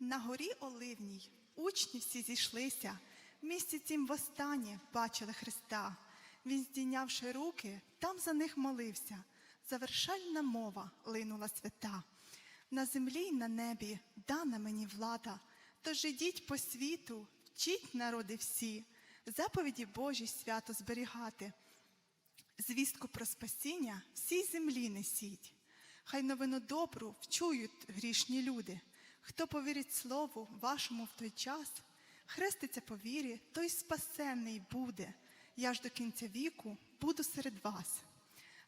На горі Оливній учні всі зійшлися, в місті цім востаннє бачили Христа. Він, здійнявши руки, там за них молився. Завершальна мова линула свята. На землі й на небі дана мені влада. Тож ідіть по світу, вчіть народи всі, заповіді Божі свято зберігати. Звістку про спасіння всій землі несіть. Хай новину добру вчують грішні люди. Хто повірить слову вашому в той час, хреститься по вірі, той спасенний буде. Я ж до кінця віку буду серед вас.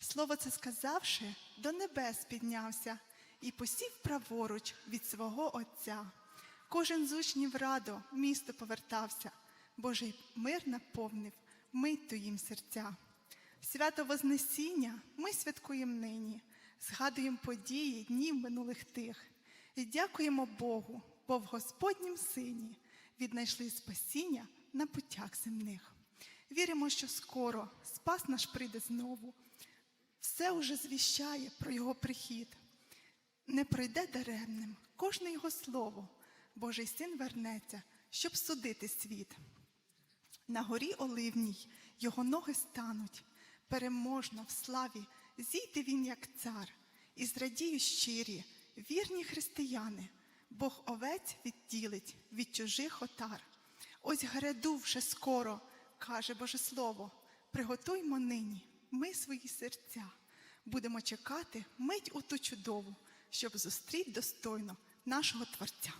Слово це сказавши, до небес піднявся і посів праворуч від свого Отця. Кожен з учнів радо місто повертався, Божий мир наповнив миттю їм серця. Свято Вознесіння ми святкуємо нині, згадуємо події днів минулих тих і дякуємо Богу, бо в Господнім Сині віднайшли спасіння на путях земних. Віримо, що скоро спас наш прийде знову, все уже звіщає про його прихід. Не пройде даремним кожне його слово, Божий син вернеться, щоб судити світ. На горі Оливній його ноги стануть, переможно в славі зійде він, як цар, і зрадіють щирі, вірні християни, Бог овець відділить від чужих отар. Ось гряду вже скоро, каже Боже Слово, приготуймо нині ми свої серця. Будемо чекати мить у ту чудову, щоб зустріти достойно нашого Творця.